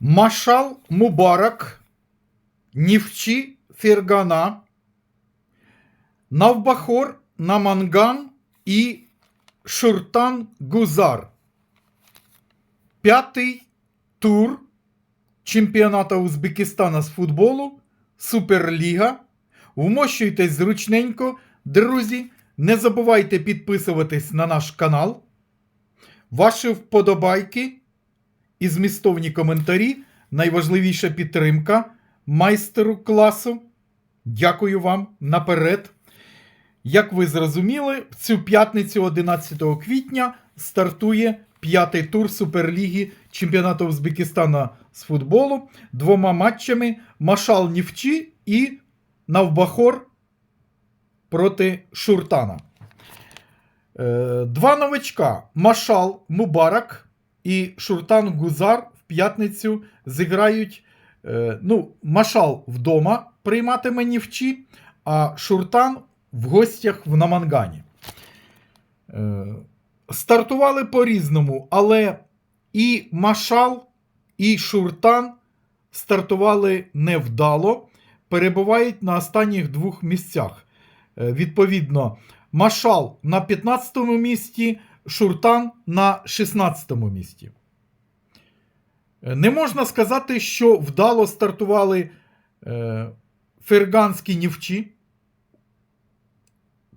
Машал Мубарак, Нівчі Фергана, Навбахор Наманган і Шуртан Гузар. П'ятий тур чемпіоната Узбекистана з футболу, Суперліга. Вмощуйтесь зручненько, друзі. Не забувайте підписуватись на наш канал. Ваші вподобайки і змістовні коментарі. Найважливіша підтримка майстеру класу. Дякую вам наперед. Як ви зрозуміли, в цю п'ятницю 11 квітня стартує п'ятий тур Суперліги чемпіонату Узбекистана з футболу двома матчами Машал Нівчі і Навбахор проти Шуртана. Е, Два новачка Машал Мубарак і Шуртан Гузар в п'ятницю зіграють. е, Ну, Машал вдома прийматиме Нівчі, а Шуртан в гостях в Намангані. Е, Стартували по-різному, але і Машал, і Шуртан стартували невдало, перебувають на останніх двох місцях. Е, Відповідно, Машал на 15-му місці, Шуртан на 16-му місці. Е, Не можна сказати, що вдало стартували е, ферганські нівчі.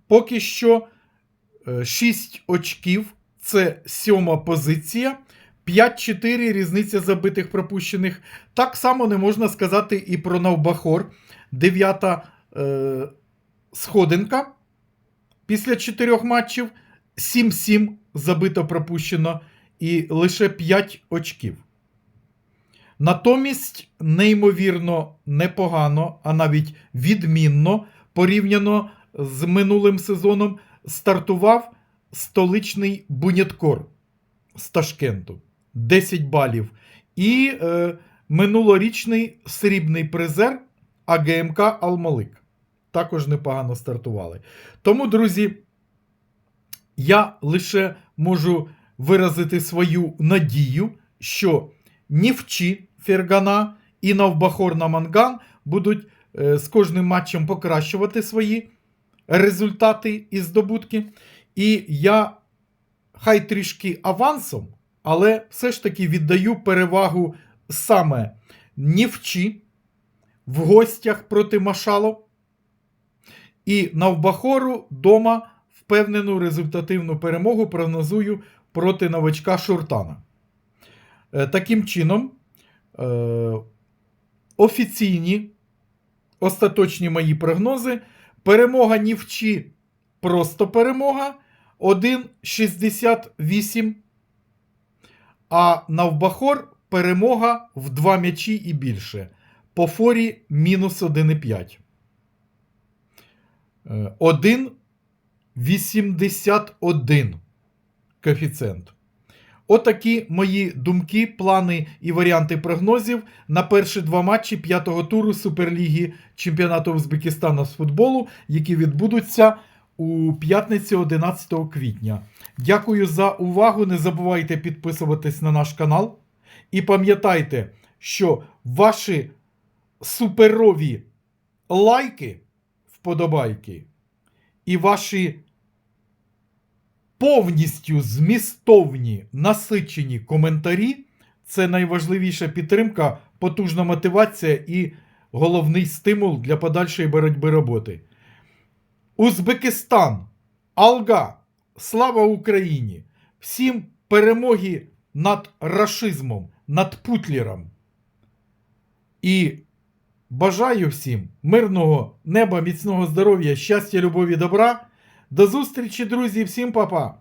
Поки що 6 очків це сьома позиція. 5-4 різниця забитих пропущених. Так само не можна сказати і про Навбахор. Дев'ята е, сходинка після 4 матчів. 7-7 забито пропущено і лише 5 очків. Натомість, неймовірно непогано, а навіть відмінно порівняно з минулим сезоном стартував столичний Буняткор з Ташкенту 10 балів. І е, минулорічний срібний призер АГМК Алмалик. Також непогано стартували. Тому, друзі, я лише можу виразити свою надію, що Нівчі Фергана і Навбахор Наманган будуть е, з кожним матчем покращувати свої результати і здобутки. І я хай трішки авансом, але все ж таки віддаю перевагу саме Нівчі в гостях проти Машало. І Навбахору дома впевнену результативну перемогу прогнозую проти новачка Шуртана. Е, таким чином, е, офіційні остаточні мої прогнози. Перемога ні нівчі просто перемога 1,68. А навбахор перемога в 2 м'ячі і більше. По форі мінус 1,5. 1 81 коефіцієнт. Отакі мої думки, плани і варіанти прогнозів на перші два матчі п'ятого туру Суперліги Чемпіонату Узбекистану з футболу, які відбудуться у п'ятницю 11 квітня. Дякую за увагу. Не забувайте підписуватись на наш канал. І пам'ятайте, що ваші суперові лайки, вподобайки і ваші повністю змістовні насичені коментарі це найважливіша підтримка, потужна мотивація і головний стимул для подальшої боротьби роботи. Узбекистан, Алга, слава Україні! Всім перемоги над рашизмом, над Путлером. І бажаю всім мирного неба, міцного здоров'я, щастя, любові, добра. До зустрічі, друзі, всім па-па!